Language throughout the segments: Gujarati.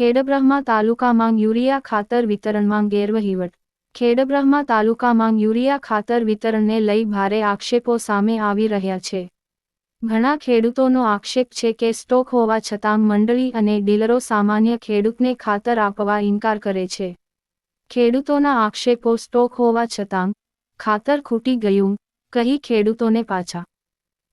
ખેડબ્રહ્મા તાલુકામાં યુરિયા ખાતર વિતરણમાં ગેરવહીવટ. ખેડબ્રહ્મા તાલુકામાં યુરિયા ખાતર વિતરણને લઈ ભારે આક્ષેપો સામે આવી રહ્યા છે. ઘણા ખેડૂતોનો આક્ષેપ છે કે સ્ટોક હોવા છતાં મંડળી અને ડીલરો સામાન્ય ખેડૂતને ખાતર આપવા ઇનકાર કરે છે. ખેડૂતોના આક્ષેપો સ્ટોક હોવા છતાં ખાતર ખૂટી ગયું, કહી ખેડૂતોને પાછા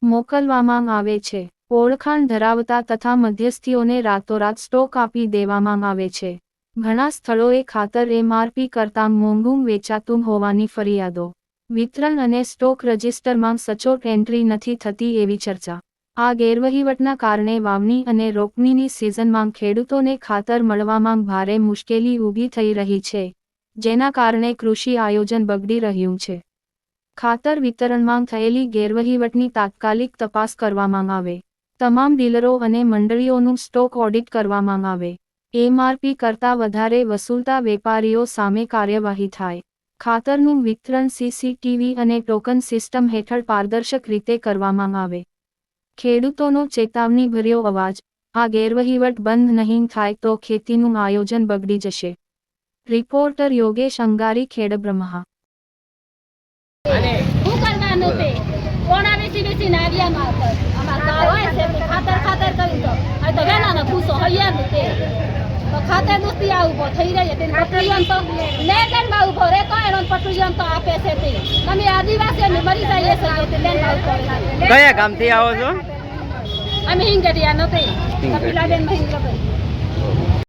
મોકલવામાં આવે છે. ઓળખાણ ધરાવતા તથા મધ્યસ્થીઓને રાતોરાત સ્ટોક આપી દેવામાં આવે છે. ઘણા સ્થળોએ ખાતર એમઆરપી કરતાં મોંઘું વેચાતું હોવાની ફરિયાદો. વિતરણ અને સ્ટોક રજિસ્ટરમાં સચોટ એન્ટ્રી નથી થતી એવી ચર્ચા. આ ગેરવહીવટના કારણે વાવણી અને રોપણીની સિઝનમાં ખેડૂતોને ખાતર મળવામાં ભારે મુશ્કેલી ઊભી થઈ રહી છે, જેના કારણે કૃષિ આયોજન બગડી રહ્યું છે. ખાતર વિતરણમાં થયેલી ગેરવહીવટની તાત્કાલિક તપાસ કરવામાં આવે. તમામ ડીલરો અને મંડળીઓનું સ્ટોક ઓડિટ કરવામાં આવે. એમઆરપી કરતાં વધારે વસૂલતા વેપારીઓ સામે કાર્યવાહી થાય. ખાતરનું વિતરણ સીસીટીવી અને ટોકન સિસ્ટમ હેઠળ પારદર્શક રીતે કરવામાં આવે. ખેડૂતોનો ચેતવણીભર્યો અવાજ, આ ગેરવહીવટ બંધ નહીં થાય તો ખેતીનું આયોજન બગડી જશે રિપોર્ટર યોગેશ અંગારી, ખેડબ્રહ્મા. કોણા બેસી બેસીને? આવ્યા અમાર ગાવ હોય છે તે ખાતર ખાતર કરી તો આ તો વેલાનો ભૂસો હૈયાનું તે તો ખાતર દોસ્તી આ ઊભો થઈ રહી તે પટુરિયન તો લેન્ડમાં ઊભો રે તો એનો પટુરિયન તો આપે છે તે. તમે આદિવાસી અમે મરી જઈએ છીએ તે લેન્ડમાં ઊભો કયા ગામથી આવો છો? અમે હિંગડિયા. નથી કપિલાબેન હિંગડિયા.